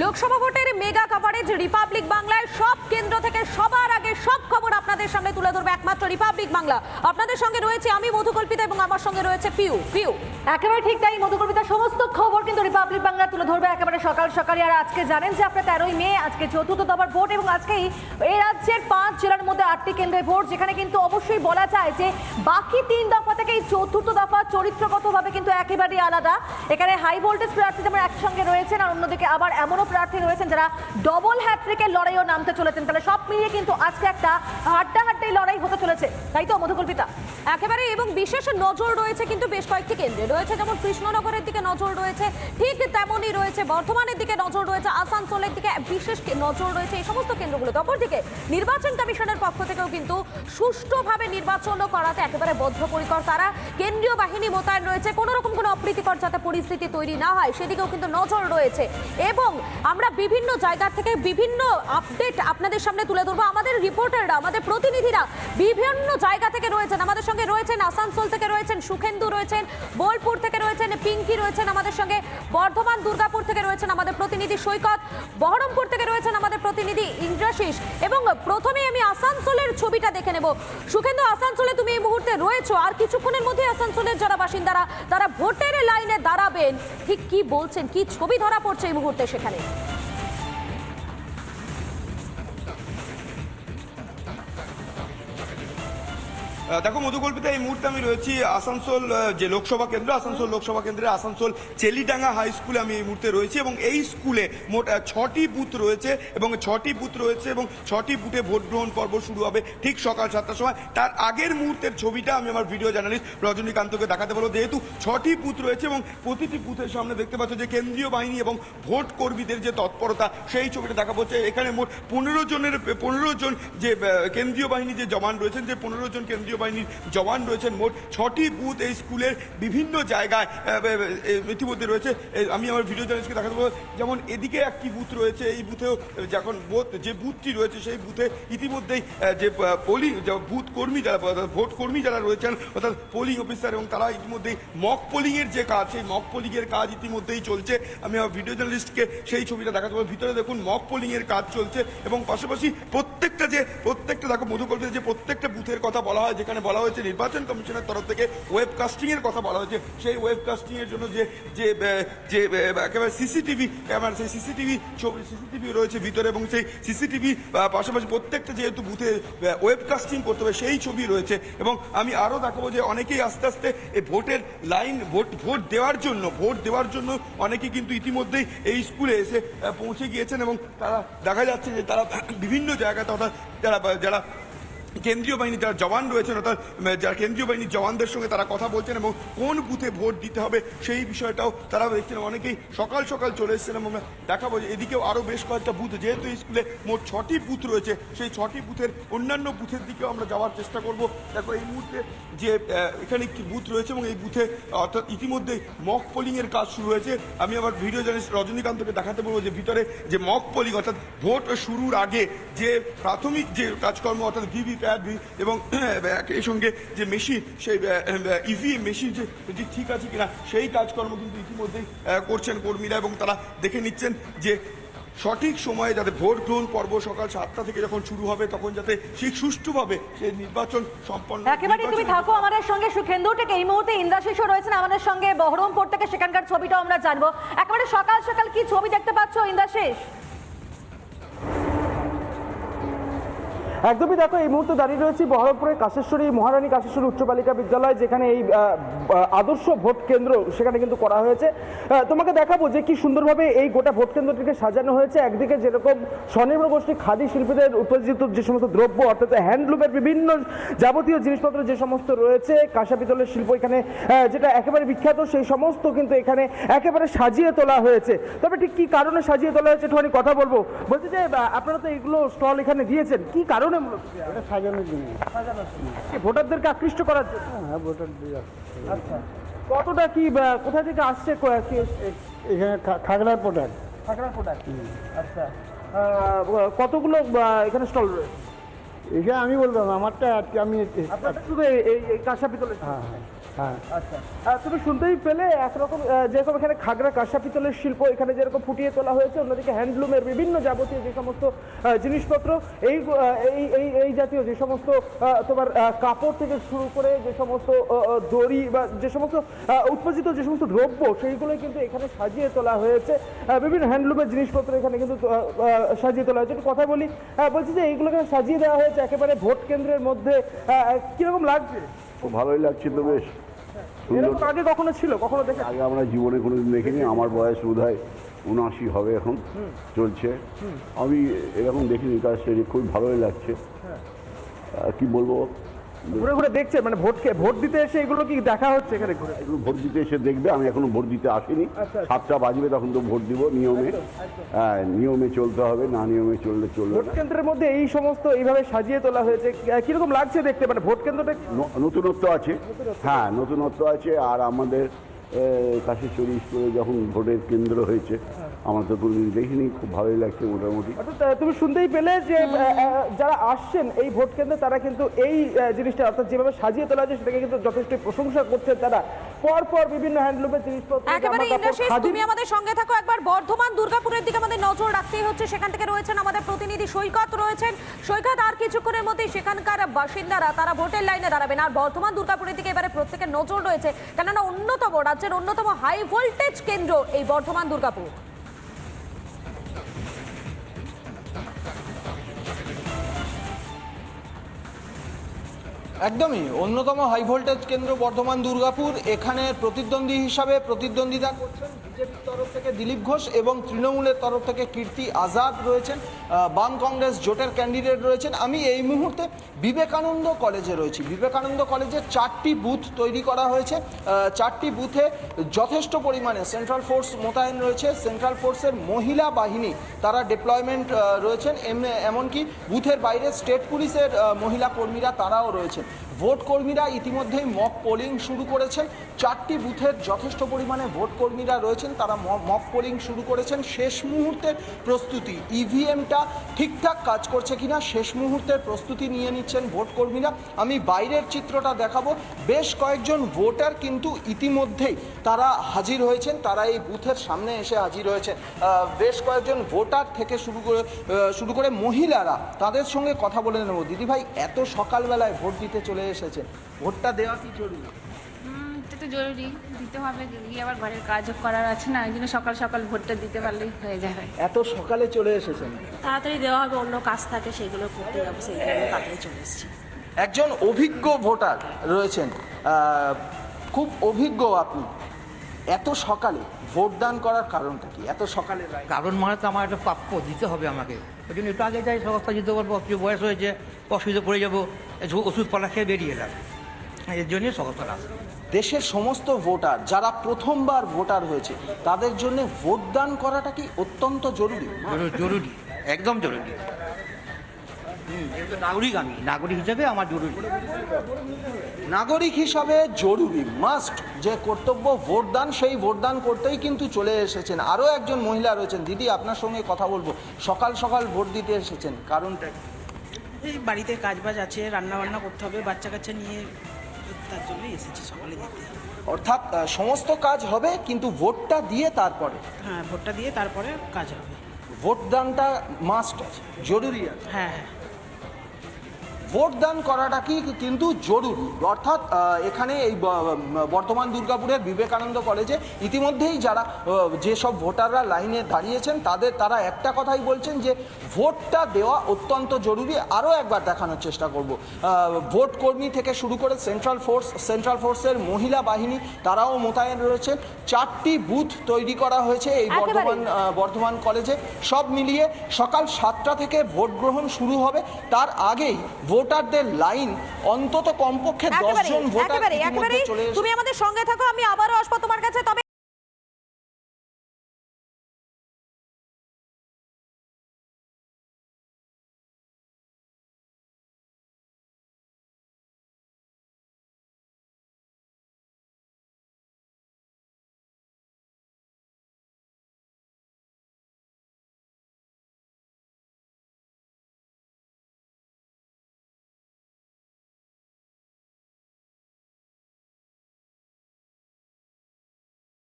লোকসভা ভোটের mega coverage Republic বাংলায় সব কেন্দ্র থেকে সবার আগে সব খবর আপনাদের সামনে তুলে ধরবে একমাত্র রিপাবলিক বাংলা আপনাদের সঙ্গে রয়েছে আমি মধুকল্পিতা এবং আমার সঙ্গে রয়েছে পিউ পিউ একেবারে ঠিক তাই মধুকবিতার সমস্ত খবর কিন্তু রিপাবলিক বাংলা তুলে ধরবে একেবারে সকাল সকালে আর আজকে জানেন যে আপনার তেরোই মে, আজকে চতুর্থ দফার ভোট এবং আজকেই এই রাজ্যের পাঁচ জেলার মধ্যে আটটি কেন্দ্রে ভোট, যেখানে কিন্তু অবশ্যই বলা যায় যে বাকি তিন দফা থেকে এই চতুর্থ দফা চরিত্রগতভাবে কিন্তু একেবারেই আলাদা। এখানে হাই ভোল্টেজ প্রার্থী যেমন একসঙ্গে রয়েছেন আর অন্যদিকে আবার এমনও প্রার্থী রয়েছেন যারা ডবল হ্যাট্রিকের লড়াইও নামতে চলেছেন। তাহলে সব মিলিয়ে কিন্তু আজকে একটা হাড্ডাহাড্ডি লড়াই হতে চলেছে। তাই তো, মধুকল্পিতা? একেবারে এবং বিশেষ নজর রয়েছে কিন্তু বেশ কয়েকটি কেন্দ্রে। রয়েছে যেমন কৃষ্ণনগরের দিকে নজর রয়েছে, ঠিক তেমনই রয়েছে বর্ধমানের দিকে নজর রয়েছে, আসানসোলের দিকে বিশেষ নজর রয়েছে এই সমস্ত কেন্দ্রগুলোতে। অপরদিকে, নির্বাচন কমিশনের পক্ষ থেকেও কিন্তু সুষ্ঠুভাবে নির্বাচন করাতে একেবারে বদ্ধপরিকর তারা। কেন্দ্রীয় বাহিনী মোতায়েন রয়েছে। কোনো রকম কোনো অপ্রীতিকর যাতে পরিস্থিতি তৈরি না হয়, সেদিকেও কিন্তু নজর রয়েছে। এবং আমরা বিভিন্ন জায়গা থেকে বিভিন্ন আপডেট আপনাদের সামনে তুলে ধরবো। আমাদের রিপোর্টাররা, আমাদের প্রতিনিধিরা বিভিন্ন জায়গা থেকে রয়েছেন। আমাদের সঙ্গে রয়েছেন আসানসোল থেকে রয়েছেন, সুখেন্দু রয়েছেন, বোলপুর থেকে রয়েছেন, পিঙ্কি রয়েছেন আমাদের সঙ্গে, বর্ধমান, দুর্গাপুর থেকে রয়েছেন আমাদের প্রতিনিধি সৈকত, বহরমপুর থেকে রয়েছেন আমাদের প্রতিনিধি ইন্দ্রাশিস। এবং প্রথমে আমি আসানসোলের ছবিটা দেখে নেব। সুখেন্দু আসানসোলে তুমি এই মুহূর্তে রয়েছো আর কিছুক্ষণের মধ্যে আসানসোলের যারা বাসিন্দারা, তারা ভোটের লাইনে দাঁড়াবেন। ঠিক কি বলছেন, কি ছবি ধরা পড়ছে এই মুহূর্তে সেখানে? দেখো মধুকল্পিতা এই মুহূর্তে আমি রয়েছি আসানসোল যে লোকসভা কেন্দ্র, আসানসোল লোকসভা কেন্দ্রে আসানসোল চেলিডাঙ্গা হাই স্কুলে আমি এই মুহূর্তে রয়েছি এবং এই স্কুলে মোট ছটি বুথ রয়েছে এবং ছটি বুথ রয়েছে এবং ছটি বুথে ভোট গ্রহণ পর্ব শুরু হবে ঠিক সকাল সাতটার সময়। তার আগের মুহূর্তের ছবিটা আমি আমার ভিডিও জার্নালিস্ট রজনীকান্তকে দেখাতে পারব যেহেতু ছটি বুথ রয়েছে এবং প্রতিটি বুথের সামনে দেখতে পাচ্ছ যে কেন্দ্রীয় বাহিনী এবং ভোট কর্মীদের যে তৎপরতা, সেই ছবিটা দেখা হচ্ছে এখানে মোট পনেরো জনের, পনেরো জন যে কেন্দ্রীয় বাহিনী যে জওয়ান রয়েছেন, যে পনেরো জন কেন্দ্রীয় বাহিনীর জওয়ান রয়েছেন মোট ছটি বুথ এই স্কুলের বিভিন্ন জায়গায় ইতিমধ্যে রয়েছে। আমি আমার ভিডিও জার্নালিস্টকে দেখাতে বলব। যেমন এদিকে একটি বুথ রয়েছে, এই বুথেও যখন ভোট যে বুথটি রয়েছে সেই বুথে ইতিমধ্যেই যে পোলিং বুথ কর্মী যারা ভোট কর্মী যারা রয়েছেন, অর্থাৎ পোলিং অফিসার এবং তারা ইতিমধ্যেই মক পোলিং এর যে কাজ, সেই মক পোলিং এর কাজ ইতিমধ্যেই চলছে। আমি আমার ভিডিও জার্নালিস্টকে সেই ছবিটা দেখাতে পারব ভিতরে দেখুন মক পোলিং এর কাজ চলছে এবং পাশাপাশি প্রত্যেকটা যে, প্রত্যেকটা, দেখো মধুকল্পিতে যে প্রত্যেকটা বুথের কথা বলা হয় যেখানে বলা হয়েছে নির্বাচন কমিশনের তরফ থেকে ওয়েবকাস্টিং এর কথা বলা হয়েছে। সেই ওয়েবকাস্টিং এর জন্য যে যে যে একেবারে সিসিটিভি ক্যামেরা সেই সিসিটিভি ছবি সিসিটিভি রয়েছে ভিতরে এবং সেই সিসিটিভি পাশাপাশি প্রত্যেকটা যেহেতু বুথে ওয়েবকাস্টিং করতে হবে, সেই ছবি রয়েছে এবং আমি আরও দেখাবো যে অনেকেই আস্তে আস্তে এই ভোটের লাইন ভোট ভোট দেওয়ার জন্য, ভোট দেওয়ার জন্য অনেকে কিন্তু ইতিমধ্যেই এই স্কুলে এসে পৌঁছে গিয়েছেন এবং তারা দেখা যাচ্ছে যে তারা বিভিন্ন জায়গাতে অর্থাৎ যারা যারা কেন্দ্রীয় বাহিনী যারা জওয়ান রয়েছেন, অর্থাৎ যারা কেন্দ্রীয় বাহিনীর জওয়ানদের সঙ্গে তারা কথা বলছেন এবং কোন বুথে ভোট দিতে হবে সেই বিষয়টাও তারা দেখছেন অনেকেই সকাল সকাল চলে এসেছেন এবং দেখাবো যে এদিকেও আরও বেশ কয়েকটা বুথ, যেহেতু স্কুলে মোট ছটি বুথ রয়েছে, সেই ছটি বুথের অন্যান্য বুথের দিকেও আমরা যাওয়ার চেষ্টা করব। দেখো, এই মুহূর্তে যে এখানে একটি বুথ রয়েছে এবং এই বুথে, অর্থাৎ ইতিমধ্যেই মক পোলিং এর কাজ শুরু হয়েছে। আমি আবার ভিডিও জার্নালিস্ট রজনীকান্তকে দেখাতে বলব যে ভিতরে যে মক পোলিং, অর্থাৎ ভোট শুরুর আগে যে প্রাথমিক যে কাজকর্ম, অর্থাৎ ভিভি এবং এই সঙ্গে যে মেশিন সেই ইভি মেশিন যে যে ঠিক আছে কিনা সেই কাজকর্ম কিন্তু ইতিমধ্যেই করছেন কর্মীরা এবং তারা দেখে নিচ্ছেন যে সঠিক সময়ে যাতে ভোট গ্রহণ পর্ব সকাল সাতটা থেকে যখন শুরু হবে তখন যাতে ঠিক সুষ্ঠুভাবে সেই নির্বাচন সম্পন্ন একেবারে তুমি থাকো আমাদের সঙ্গে সুখেন্দু ঠিক এই মুহূর্তে ইন্দ্রাশিসও রয়েছেন আমাদের সঙ্গে বহরমপুর থেকে সেখানকার ছবিটাও আমরা জানব। একেবারে সকাল সকাল কি ছবি দেখতে পাচ্ছ ইন্দ্রাশিস একদমই দেখো, এই মুহূর্তে দাঁড়িয়ে রয়েছি বহরমপুরের কাশেশ্বরী, মহারানী কাশেশ্বরী উচ্চ বালিকা বিদ্যালয়, যেখানে এই আদর্শ ভোট কেন্দ্র সেখানে কিন্তু করা হয়েছে। তোমাকে দেখাবো যে কি সুন্দরভাবে এই গোটা ভোট কেন্দ্রটিকে সাজানো হয়েছে। একদিকে যেরকম স্বনির্ভর গোষ্ঠী খাদি শিল্পীদের উপার্জিত যে সমস্ত দ্রব্য, অর্থাৎ হ্যান্ডলুমের বিভিন্ন যাবতীয় জিনিসপত্র যে সমস্ত রয়েছে, কাঁসা পিতলের শিল্প এখানে যেটা একেবারে বিখ্যাত, সেই সমস্ত কিন্তু এখানে একেবারে সাজিয়ে তোলা হয়েছে। তবে ঠিক কি কারণে সাজিয়ে তোলা হয়েছে একটুখানি কথা বলব। বলছি যে আপনারা তো এইগুলো স্টল এখানে দিয়েছেন। কি কারণে মূলত এটা সাজানোর জন্য। কি ভোটারদেরকে আকৃষ্ট করার জন্য। হ্যাঁ ভোটার আচ্ছা। কতটা কি কোথা থেকে আসছে এখানে খাগড়ার প্রোডাক্ট প্রোডাক্ট আচ্ছা। কতগুলো এখানে স্টল রয়েছে? এখানে আমি বললাম আমারটা আমি শুধু এই- কাঁসা পিতলের হ্যাঁ হ্যাঁ। হ্যাঁ। আচ্ছা। তুমি শুনতেই পেলে একরকম যেরকম এখানে খাগড়া কাঁসা পিতলের শিল্প এখানে যেরকম ফুটিয়ে তোলা হয়েছে, অন্যদিকে হ্যান্ডলুমের বিভিন্ন যাবতীয় যে সমস্ত জিনিসপত্র, এই এই এই জাতীয় যে সমস্ত তোমার কাপড় থেকে শুরু করে যে সমস্ত দড়ি বা যে সমস্ত উৎপাদিত যে সমস্ত দ্রব্য সেইগুলো কিন্তু এখানে সাজিয়ে তোলা হয়েছে। বিভিন্ন হ্যান্ডলুমের জিনিসপত্র এখানে কিন্তু সাজিয়ে তোলা হয়েছে। একটু কথা বলি বলছি যে এইগুলোকে সাজিয়ে দেওয়া হয়েছে একেবারে ভোট কেন্দ্রের মধ্যে কীরকম লাগছে? ভালোই লাগছে তো বেশ। আগে কখনো ছিল? কখনো দেখে আগে আমরা জীবনে কোনোদিন দেখিনি আমার বয়স বোধ হয় উনআশি হবে এখন চলছে। আমি এরকম দেখিনি কাজ শরীর খুব ভালোই লাগছে। আর কি বলব? ঘুরে ঘুরে দেখছে মানে ভোটকে ভোট দিতে এসে এগুলো কি দেখা হচ্ছে এখানে ঘুরে? এগুলো ভোট দিতে এসে দেখবে আমি এখনও ভোট দিতে আসিনি। আচ্ছা, আচ্ছা। সাতটা বাজবে তখন তো ভোট দিব নিয়মে। হ্যাঁ নিয়মে চলতে হবে না নিয়মে চললে চলবে ভোট কেন্দ্রের মধ্যে এই সমস্ত এইভাবে সাজিয়ে তোলা হয়েছে কীরকম লাগছে দেখতে? মানে ভোট কেন্দ্রটা নতুনত্ব আছে। হ্যাঁ নতুনত্ব আছে আর আমাদের কাশেশ্বরী স্কুলে যখন ভোটের কেন্দ্র হয়েছে আমরা তো কোনোদিন দেখিনি খুব ভালোই লাগছে মোটামুটি। তুমি শুনতেই পেলে যে যারা আসছেন এই ভোট কেন্দ্রে তারা কিন্তু এই জিনিসটা অর্থাৎ যেভাবে সাজিয়ে তোলা হয়েছে সেটাকে কিন্তু যথেষ্ট প্রশংসা করছেন তারা। পর পর বিভিন্ন হ্যান্ডলুমের জিনিসপত্র একেবারে তুমি আমাদের সঙ্গে থাকো। একবার বর্ধমান দুর্গাপুরের দিকে আমাদের নজর রাখতেই হচ্ছে। সেখান থেকে রয়েছেন আমাদের প্রতিনিধি সৈকত রয়েছেন সৈকত। আর কিছুক্ষণের মধ্যেই সেখানকার বাসিন্দারা তারা ভোটের লাইনে দাঁড়াবেন। আর বর্ধমান দুর্গাপুরের দিকে এবারে প্রত্যেকের নজর রয়েছে। কেননা অন্যতম রাজ্যের অন্যতম হাই ভোল্টেজ কেন্দ্র এই বর্ধমান দুর্গাপুর। একদমই। অন্যতম হাই ভোল্টেজ কেন্দ্র বর্ধমান দুর্গাপুর। এখানে প্রতিদ্বন্দ্বী হিসাবে প্রতিদ্বন্দ্বিতা করছেন বিজেপির তরফ থেকে দিলীপ ঘোষ এবং তৃণমূলের তরফ থেকে কীর্তি আজাদ রয়েছেন। বাম কংগ্রেস জোটের ক্যান্ডিডেট রয়েছেন। আমি এই মুহূর্তে বিবেকানন্দ কলেজে রয়েছি। বিবেকানন্দ কলেজে চারটি বুথ তৈরি করা হয়েছে। চারটি বুথে যথেষ্ট পরিমাণে সেন্ট্রাল ফোর্স মোতায়েন রয়েছে। সেন্ট্রাল ফোর্সের মহিলা বাহিনী তারা ডিপ্লয়মেন্ট রয়েছেন। এম- এমনকি বুথের বাইরে স্টেট পুলিশের মহিলা কর্মীরা তারাও রয়েছেন। ভোট কর্মীরা ইতিমধ্যেই মক পোলিং শুরু করেছেন। চারটি বুথের যথেষ্ট পরিমাণে ভোট কর্মীরা রয়েছেন। তারা মক পোলিং শুরু করেছেন। শেষ মুহূর্তের প্রস্তুতি, ইভিএমটা ঠিকঠাক কাজ করছে কিনা, শেষ মুহূর্তের প্রস্তুতি নিয়ে নিচ্ছেন ভোট কর্মীরা আমি বাইরের চিত্রটা দেখাবো। বেশ কয়েকজন ভোটার কিন্তু ইতিমধ্যেই তারা হাজির হয়েছেন। তারা এই বুথের সামনে এসে হাজির হয়েছেন। বেশ কয়েকজন ভোটার থেকে শুরু করে শুরু করে মহিলারা তাদের সঙ্গে কথা বলে নেব। দিদিভাই, এত সকালবেলায় ভোট দিতে চলে এসেছেন ভোটটা দেওয়া কি জরুরি? হুম, এটা তো জরুরি। দিতে হবে গিয়ে আবার ঘরের কাজও করার আছে না এই জন্য সকাল সকাল ভোটটা দিতে পারলেই হয়ে যাবে। এত সকালে চলে এসেছেন? তাড়াতাড়ি দেওয়া হবে অন্য কাজ থাকে সেগুলো করতে যাব সেই জন্য তাড়াতাড়ি চলে এসেছি। একজন অভিজ্ঞ ভোটার রয়েছেন। খুব অভিজ্ঞ আপনি। এত সকালে ভোটদান করার কারণটা কি? এত সকালে কারণ মানে তো আমার একটা প্রাপ্য দিতে হবে আমাকে। ওই জন্য একটু আগে যাই পারব একটু বয়স হয়েছে অসুবিধা পড়ে যাব। ওষুধপালা খেয়ে বেরিয়ে এলাম। এর জন্যই সমস্যা আসে দেশের সমস্ত ভোটার যারা প্রথমবার ভোটার হয়েছে তাদের জন্য ভোটদান করাটা কি অত্যন্ত জরুরি? জরুরি। একদম জরুরি। নাগরিক আমি নাগরিক হিসেবে আমার জরুরি। নাগরিক হিসাবে জরুরি মাস্ট। যে কর্তব্য ভোটদান সেই ভোটদান করতেই কিন্তু চলে এসেছেন। আরও একজন মহিলা রয়েছেন। দিদি আপনার সঙ্গে কথা বলব। সকাল সকাল ভোট দিতে এসেছেন। কারণটা কি? এই বাড়িতে কাজ বাজ আছে রান্না বান্না করতে হবে বাচ্চা কাচ্চা নিয়ে তার জন্য এসেছি সকালে দিতে অর্থাৎ সমস্ত কাজ হবে কিন্তু ভোটটা দিয়ে তারপরে? হ্যাঁ ভোটটা দিয়ে তারপরে কাজ হবে। ভোটদানটা মাস্ট আছে জরুরি আছে। হ্যাঁ হ্যাঁ। ভোটদান করাটা কি কিন্তু জরুরি? অর্থাৎ এখানে এই বর্তমান দুর্গাপুরের বিবেকানন্দ কলেজে ইতিমধ্যেই যারা যেসব ভোটাররা লাইনে দাঁড়িয়েছেন তাদের তারা একটা কথাই বলছেন যে ভোটটা দেওয়া অত্যন্ত জরুরি। আরও একবার দেখানোর চেষ্টা করব। ভোট কর্মী থেকে শুরু করে সেন্ট্রাল ফোর্স সেন্ট্রাল ফোর্সের মহিলা বাহিনী তারাও মোতায়েন রয়েছেন। চারটি বুথ তৈরি করা হয়েছে এই বর্ধমান বর্ধমান কলেজে। সব মিলিয়ে সকাল সাতটা থেকে ভোট গ্রহণ শুরু হবে। তার আগেই ভোটারদের লাইন অন্তত কমপক্ষে দশজন ভোটার তুমি আমাদের সঙ্গে থাকো আমি আবারও আসব তোমার কাছে তবে